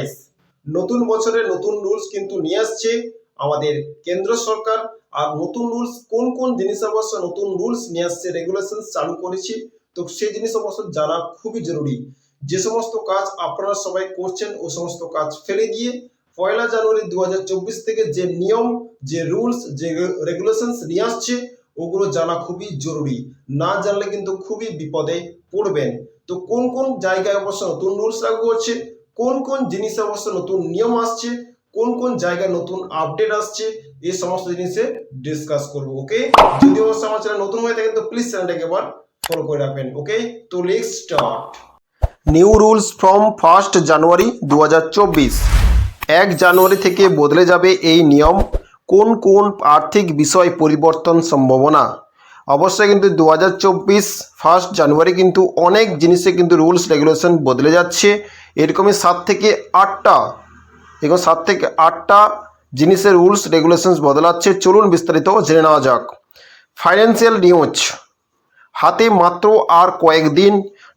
বাইশ নতুন বছরে নতুন রুলস কিন্তু নিয়ে আসছে আমাদের কেন্দ্র সরকার। আর নতুন রুলস কোন কোন জিনিস অবশ্য নতুন রুলস নিয়ে আসছে রেগুলেশন চালু করেছে, তো সেই জিনিস অবশ্য জানা খুবই জরুরি। যে সমস্ত কাজ আপনারা সবাই করছেন, ও সমস্ত কাজ ফেলে দিয়ে পয়লা জানুয়ারি দু হাজার চব্বিশ থেকে যে নিয়ম, যে রুলস যে রেগুলেশনস নিয়ে আসছে, ওগুলো জানা খুবই জরুরি। না জানলে কিন্তু খুবই বিপদে পড়বেন। তো কোন কোন জায়গায় অবশ্য নতুন রুলস লাগু হচ্ছে কোন কোন জিনিসে অবশ্য নতুন নিয়ম আসছে, কোন কোন জায়গায় নতুন আপডেট আসছে, এই সমস্ত জিনিসে ডিসকাস করব ওকে যদি অবশ্য আমার চ্যানেল নতুন হয়ে থাকে তো প্লিজ চ্যানেলটাকে একবার ফলো করে রাখবেন ওকে তো let's start new rules from first January দু এক জানুয়ারি থেকে বদলে যাবে এই নিয়ম। কোন কোন আর্থিক বিষয় পরিবর্তন সম্ভাবনা? অবশ্যই কিন্তু দু হাজার চব্বিশ ফার্স্ট জানুয়ারি কিন্তু অনেক জিনিসে কিন্তু রুলস রেগুলেশন বদলে যাচ্ছে। এরকমই সাত থেকে আটটা, এরকম সাত থেকে আটটা জিনিসের রুলস রেগুলেশনস বদলাচ্ছে। চলুন বিস্তারিত জেনে নেওয়া যাক। ফাইন্যান্সিয়াল নিউজ হাতে মাত্র আর কয়েকদিন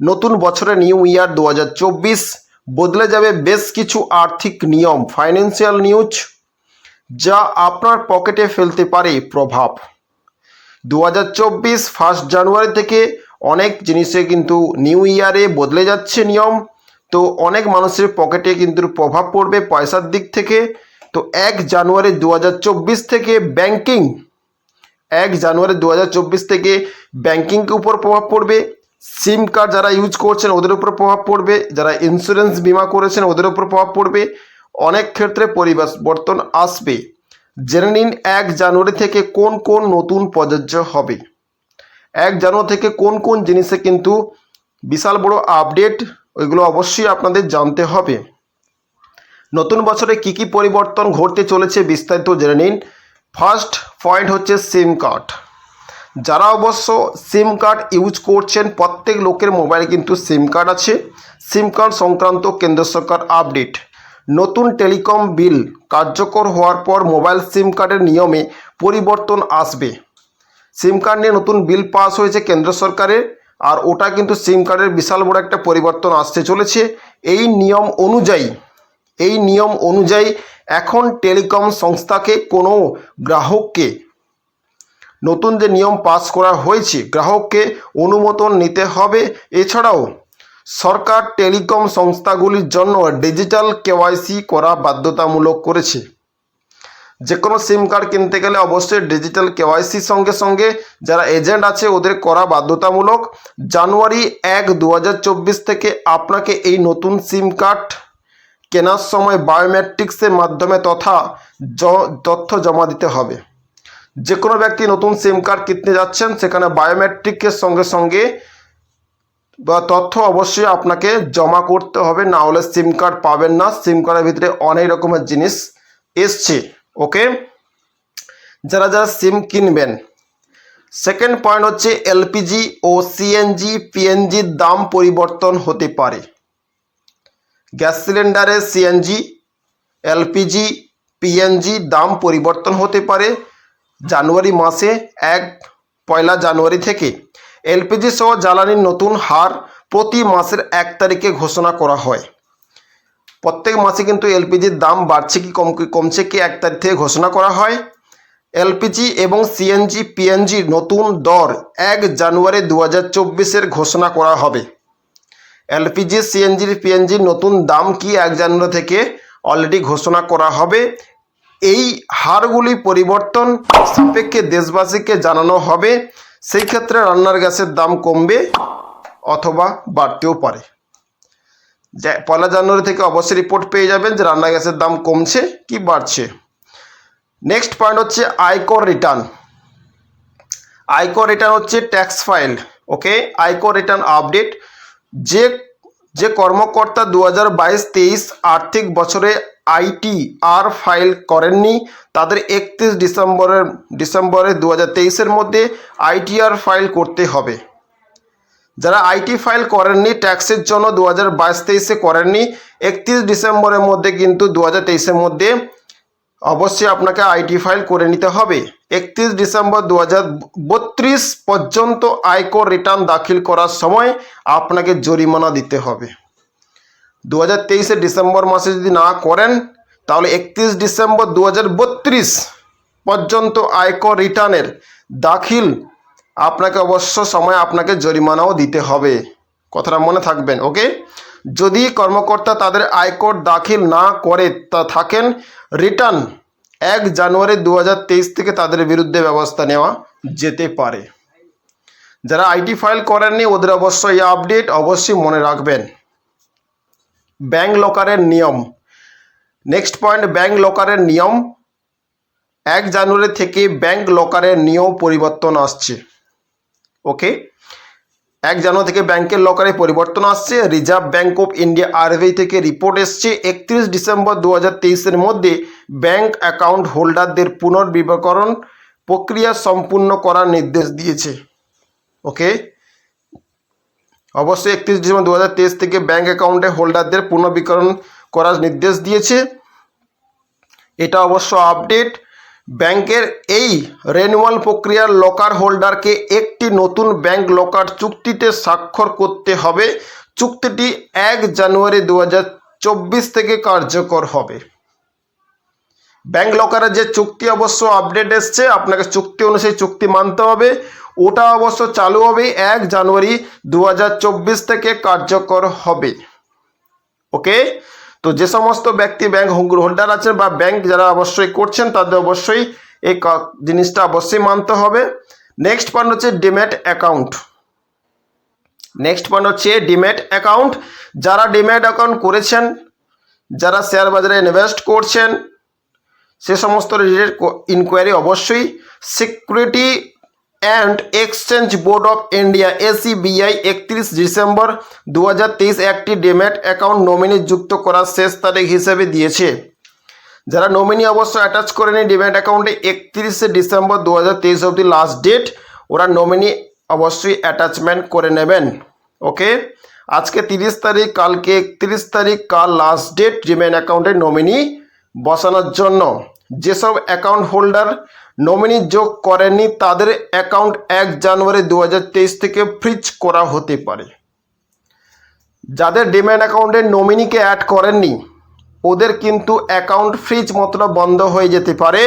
নতুন বছরে নিউ ইয়ার দু হাজার চব্বিশ। বদলে যাবে বেশ কিছু আর্থিক নিয়ম। ফাইন্যান্সিয়াল নিউজ যা আপনার পকেটে ফেলতে পারে প্রভাব। দু হাজার চব্বিশ ফার্স্ট জানুয়ারি থেকে অনেক জিনিসে কিন্তু নিউ ইয়ারে বদলে যাচ্ছে নিয়ম। তো অনেক মানুষের পকেটে কিন্তু প্রভাব পড়বে পয়সার দিক থেকে। তো এক জানুয়ারি দু হাজার চব্বিশ থেকে ব্যাংকিং এক জানুয়ারি দু হাজার চব্বিশ থেকে ব্যাংকিংকে উপর প্রভাব পড়বে। সিম কার্ড যারা ইউজ করছেন ওদের উপর প্রভাব পড়বে। যারা ইন্স্যুরেন্স বিমা করেছেন ওদের উপর প্রভাব পড়বে। অনেক ক্ষেত্রে পরিবর্তন আসবে। জেনে নিন এক জানুয়ারি থেকে কোন কোন নতুন প্রযোজ্য হবে। এক জানুয়ারি থেকে কোন কোন জিনিসে কিন্তু বিশাল বড় আপডেট ওইগুলো অবশ্যই আপনাদের জানতে হবে। নতুন বছরে কি কি পরিবর্তন ঘটতে চলেছে বিস্তারিত জেনে নিন। ফার্স্ট পয়েন্ট হচ্ছে সিম কার্ড যারা অবশ্য সিম কার্ড ইউজ করছেন, প্রত্যেক লোকের মোবাইলে কিন্তু সিম কার্ড আছে। সিম কার্ড সংক্রান্ত কেন্দ্র সরকার আপডেট নতুন টেলিকম বিল কার্যকর হওয়ার পর মোবাইল সিম কার্ডের নিয়মে পরিবর্তন আসবে। সিম কার্ড নিয়ে নতুন বিল পাস হয়েছে কেন্দ্র সরকারের। আর ওটা কিন্তু সিম কার্ডের বিশাল বড় একটা পরিবর্তন আসতে চলেছে। এই নিয়ম অনুযায়ী, এই নিয়ম অনুযায়ী এখন টেলিকম সংস্থাকে, কোনো গ্রাহককে নতুন যে নিয়ম পাস করা হয়েছে, গ্রাহককে অনুমোদন নিতে হবে। এছাড়াও সরকার টেলিকম সংস্থাগুলির জন্য ডিজিটাল কেওয়াইসি করা বাধ্যতামূলক করেছে। যে কোনো সিম কার্ড কিনতে গেলে অবশ্যই ডিজিটাল কেওয়াইসির সঙ্গে সঙ্গে যারা এজেন্ট আছে ওদের করা বাধ্যতামূলক। জানুয়ারি এক দু থেকে আপনাকে এই নতুন সিম কার্ড কেনার সময় বায়োমেট্রিক্সের মাধ্যমে তথা তথ্য জমা দিতে হবে। যে কোনো ব্যক্তি নতুন সিম কার্ড কিনতে যাচ্ছেন, সেখানে বায়োমেট্রিকের সঙ্গে সঙ্গে বা তথ্য অবশ্যই আপনাকে জমা করতে হবে। না হলে সিম কার্ড পাবেন না। সিম কার্ডের ভিতরে অনেক রকমের জিনিস এসছে। ওকে? যারা যারা সিম কিনবেন সেকেন্ড পয়েন্ট হচ্ছে এলপিজি ও সিএনজি পিএনজির দাম পরিবর্তন হতে পারে। গ্যাস সিলিন্ডারে সিএনজি, এলপিজি, পিএনজি দাম পরিবর্তন হতে পারে জানুয়ারি মাসে এক, পয়লা জানুয়ারি থেকে। এলপিজি সহ জ্বালানির নতুন হার প্রতি মাসের এক তারিখে ঘোষণা করা হয়। প্রত্যেক মাসে কিন্তু এলপিজির দাম বাড়ছে কি কম কমছে কি এক তারিখ থেকে ঘোষণা করা হয়। এলপিজি এবং সিএনজি পিএনজির নতুন দর এক জানুয়ারি দু হাজার ঘোষণা করা হবে। এলপিজি সিএনজির পিএনজির নতুন দাম কি এক জানুয়ারি থেকে অলরেডি ঘোষণা করা হবে। এই হারগুলি পরিবর্তন সাপেক্ষে দেশবাসীকে জানানো হবে। সেই ক্ষেত্রে রান্নার গ্যাসের দাম কমবে অথবা বাড়তেও পারে। পয়লা জানুয়ারি থেকে অবশ্যই রিপোর্ট পেয়ে যাবেন যে রান্না গ্যাসের দাম কমছে কি বাড়ছে। নেক্সট পয়েন্ট হচ্ছে আয়কর রিটার্ন আয়কর রিটার্ন হচ্ছে ট্যাক্স ফাইল ওকে আয়কর রিটার্ন আপডেট যে যে কর্মকর্তা দু হাজার আর্থিক বছরে আইটি আর ফাইল করেননি, তাদের একত্রিশ ডিসেম্বরের ডিসেম্বরে দু হাজার মধ্যে আইটিআর ফাইল করতে হবে। যারা আইটি ফাইল করেননি, ট্যাক্সের জন্য দু হাজার বাইশ তেইশে করেননি, একত্রিশ ডিসেম্বরের মধ্যে কিন্তু দু হাজার তেইশের মধ্যে অবশ্যই আপনাকে আইটি ফাইল করে নিতে হবে। একত্রিশ ডিসেম্বর দু বত্রিশ পর্যন্ত আয়কর রিটার্ন দাখিল করার সময় আপনাকে জরিমানা দিতে হবে। দু হাজার তেইশে ডিসেম্বর মাসে যদি না করেন, তাহলে একত্রিশ ডিসেম্বর দু হাজার বত্রিশ পর্যন্ত আয়কর রিটার্নের দাখিল আপনাকে অবশ্য সময় আপনাকে জরিমানাও দিতে হবে। কথাটা মনে থাকবেন, ওকে? যদি কর্মকর্তা তাদের আয়কর দাখিল না করে তা থাকেন, রিটার্ন এক জানুয়ারি দু হাজার তেইশ থেকে তাদের বিরুদ্ধে ব্যবস্থা নেওয়া যেতে পারে। যারা আইটি ফাইল করেননি, ওদের অবশ্যই এই আপডেট অবশ্যই মনে রাখবেন। ব্যাংক লকারের নিয়ম। নেক্সট পয়েন্ট, ব্যাংক লকারের নিয়ম। এক জানুয়ারি থেকে ব্যাংক লকারের নিয়ম পরিবর্তন আসছে। ওকে এক জানুয়ারি থেকে ব্যাংকের লকারে পরিবর্তন আসছে। Reserve Bank of India RBI থেকে রিপোর্ট এসছে, একত্রিশ ডিসেম্বর দু হাজার মধ্যে ব্যাংক অ্যাকাউন্ট হোল্ডারদের পুনর্বিবেকরণ প্রক্রিয়া সম্পূর্ণ করার নির্দেশ দিয়েছে। ওকে অবশ্যই একত্রিশ ডিসেম্বর দু হাজার তেইশ থেকে ব্যাংক অ্যাকাউন্টে হোল্ডারদের পুনর্বিকরণ করার নির্দেশ দিয়েছে। এটা অবশ্য আপডেট ব্যাংকের এই রেনুয়াল প্রক্রিয়ার লকার হোল্ডারকে একটি নতুন ব্যাংক লকার চুক্তিতে স্বাক্ষর করতে হবে। চুক্তিটি এক জানুয়ারি দু থেকে কার্যকর হবে। ব্যাংক লকারের যে চুক্তি অবশ্য আপডেট এসছে, আপনাকে চুক্তি অনুযায়ী চুক্তি মানতে হবে। ওটা অবশ্য চালু হবে এক জানুয়ারি দু হাজার চব্বিশ থেকে কার্যকর হবে। ওকে? তো যে সমস্ত ব্যক্তি ব্যাংক হোল্ডার আছেন বা ব্যাংক যারা অবশ্যই করছেন, তাদের অবশ্যই এই জিনিসটা অবশ্যই মানতে হবে। নেক্সট পয়েন্ট হচ্ছে ডিম্যাট অ্যাকাউন্ট নেক্সট পয়েন্ট হচ্ছে ডিম্যাট অ্যাকাউন্ট যারা ডিম্যাট অ্যাকাউন্ট করেছেন, যারা শেয়ার বাজারে ইনভেস্ট করছেন, সে সমস্ত রিলেটেড ইনকোয়ারি অবশ্যই Security and Exchange Board of India SEBI একত্রিশ ডিসেম্বর দু হাজার তেইশ একটি ডেম্যাট অ্যাকাউন্ট নমিনি যুক্ত করার শেষ তারিখ হিসেবে দিয়েছে। যারা নমিনি অবশ্য অ্যাটাচ করেনি ডিম্যাট অ্যাকাউন্টে, একত্রিশে ডিসেম্বর দু হাজার তেইশ অবধি লাস্ট ডেট ওরা নমিনি অবশ্যই অ্যাটাচমেন্ট করে নেবেন। ওকে? আজকে তিরিশ তারিখ, কালকে একত্রিশ তারিখ, কাল লাস্ট ডেট ডিম্যাট অ্যাকাউন্টে নমিনি বসানোর জন্য। যেসব অ্যাকাউন্ট হোল্ডার নমিনি যোগ করেননি, তাদের অ্যাকাউন্ট এক জানুয়ারি দু হাজার তেইশ থেকে ফ্রিজ করা হতে পারে। যাদের ডিম্যাট অ্যাকাউন্টে নমিনিকে অ্যাড করেননি, ওদের কিন্তু অ্যাকাউন্ট ফ্রিজ মতো বন্ধ হয়ে যেতে পারে।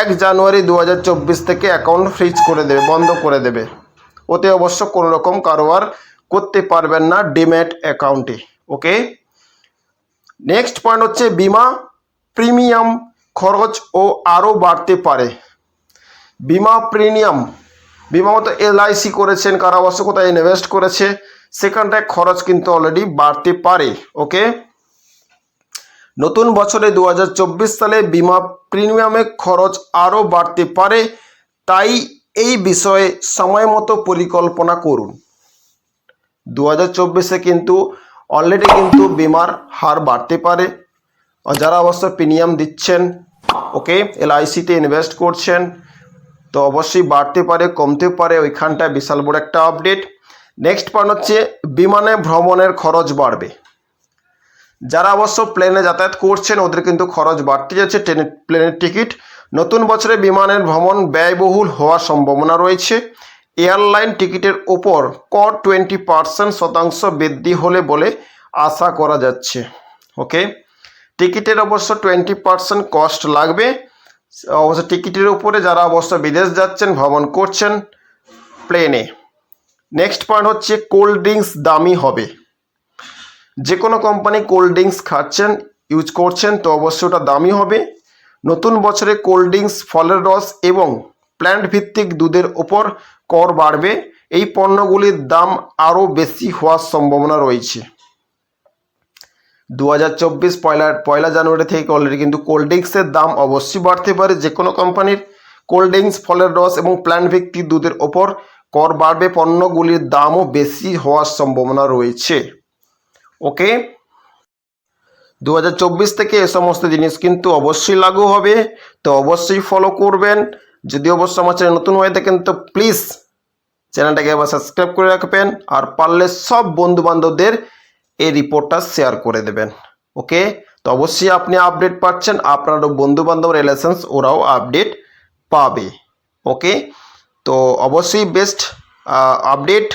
এক জানুয়ারি দু হাজার চব্বিশ থেকে অ্যাকাউন্ট ফ্রিজ করে দেবে, বন্ধ করে দেবে। ওতে অবশ্য কোনো রকম কারোবার করতে পারবেন না ডিম্যাট অ্যাকাউন্টে ওকে নেক্সট পয়েন্ট হচ্ছে বিমা প্রিমিয়াম খরচ ও আরও বাড়তে পারে। বিমা প্রিমিয়াম বিমা মতো এলআইসি করেছেন কারা অবশ্য কোথায় ইনভেস্ট করেছে, সেখানটায় খরচ কিন্তু অলরেডি বাড়তে পারে ওকে নতুন বছরে দু হাজার চব্বিশ সালে বিমা প্রিমিয়ামের খরচ আরও বাড়তে পারে, তাই এই বিষয়ে সময় মতো পরিকল্পনা করুন। দু হাজার চব্বিশে কিন্তু অলরেডি কিন্তু বিমার হার বাড়তে পারে। যারা অবশ্য প্রিমিয়াম দিচ্ছেন ওকে, এলআইসিতে ইনভেস্ট করছেন। তো অবশ্যই বাড়তে পারে কমতে পারে, ওইখানটায় বিশাল বড় একটা আপডেট নেক্সট পয়েন্ট হচ্ছে, বিমানে ভ্রমণের খরচ বাড়বে। যারা অবশ্য প্লেনে যাতায়াত করছেন, ওদের কিন্তু খরচ বাড়তে যাচ্ছে ট্রেনের প্লেনের টিকিট নতুন বছরে বিমানের ভ্রমণ ব্যয়বহুল হওয়ার সম্ভাবনা রয়েছে। এয়ারলাইন টিকিটের ওপর কর টোয়েন্টি পার্সেন্ট শতাংশ বৃদ্ধি হলে বলে আশা করা যাচ্ছে। ওকে টিকিটের অবশ্য টোয়েন্টি পার্সেন্ট কস্ট লাগবে। অবশ্য টিকিটের উপরে যারা অবশ্য বিদেশ যাচ্ছেন, ভ্রমণ করছেন প্লেনে নেক্সট পয়েন্ট হচ্ছে কোল্ড ড্রিঙ্কস দামি হবে। যে কোনো কোম্পানি কোল্ড ড্রিঙ্কস খাচ্ছেন ইউজ করছেন, তো অবশ্যই ওটা দামি হবে। নতুন বছরে কোল্ড ড্রিঙ্কস ফলের রস এবং প্ল্যান্ট ভিত্তিক দুধের ওপর কর বাড়বে। এই পণ্যগুলির দাম আরও বেশি হওয়ার সম্ভাবনা রয়েছে। দু হাজার চব্বিশ পয়লা পয়লা জানুয়ারি থেকে অলরেডি কিন্তু কোল্ড ড্রিঙ্কসের দাম অবশ্যই বাড়তে পারে যে কোনো কোম্পানির কোল্ড ড্রিঙ্কস ফলের রস এবং প্ল্যান্ট ভিত্তিক দুধের ওপর কর বাড়বে, পণ্যগুলির দামও বেশি হওয়ার সম্ভাবনা রয়েছে। ওকে দু হাজার চব্বিশ থেকে এ সমস্ত জিনিস কিন্তু অবশ্যই লাগু হবে, তো অবশ্যই ফলো করবেন। যদি অবশ্য আমার চ্যানেল নতুন হয়ে থাকেন, তো প্লিজ চ্যানেলটাকে আবার সাবস্ক্রাইব করে রাখবেন, আর পারলে সব বন্ধু বান্ধবদের এই রিপোর্টটা শেয়ার করে দেবেন। ওকে তো অবশ্যই আপনি আপডেট পাচ্ছেন, আপনারও বন্ধু বান্ধব রিলেশনস ওরাও আপডেট পাবে। ওকে তো অবশ্যই বেস্ট আপডেট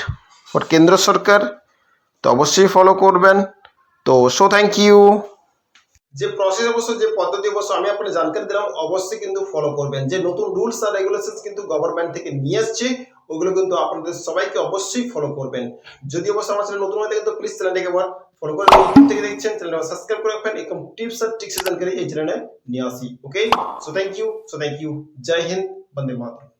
ওর কেন্দ্র সরকার। তো অবশ্যই ফলো করবেন। তো সো থ্যাংক ইউ যে প্রসেস অবশ্য, যে পদ্ধতি অবশ্য আমি আপনাকে জানকারি দিলাম, অবশ্যই কিন্তু ফলো করবেন। যে নতুন রুলস আর রেগুলেশন কিন্তু গভর্নমেন্ট থেকে নিয়ে আসছে ওগুলো কিন্তু আপনাদের সবাইকে অবশ্যই ফলো করবেন। যদি অবশ্য আমার চ্যানেল নতুন হয়ে থাকে, তো প্লিজ চ্যানেলটাকে একবার ফলো করে ইউটিউব থেকে দেখছেন চ্যানেলটা সাবস্ক্রাইব করে রাখবেন, এরকম টিপস আর ট্রিক্স জানকারি এই চ্যানেলে নিয়ে আসি okay so thank you so thank you জয় হিন্দ, বন্দে মাতরম।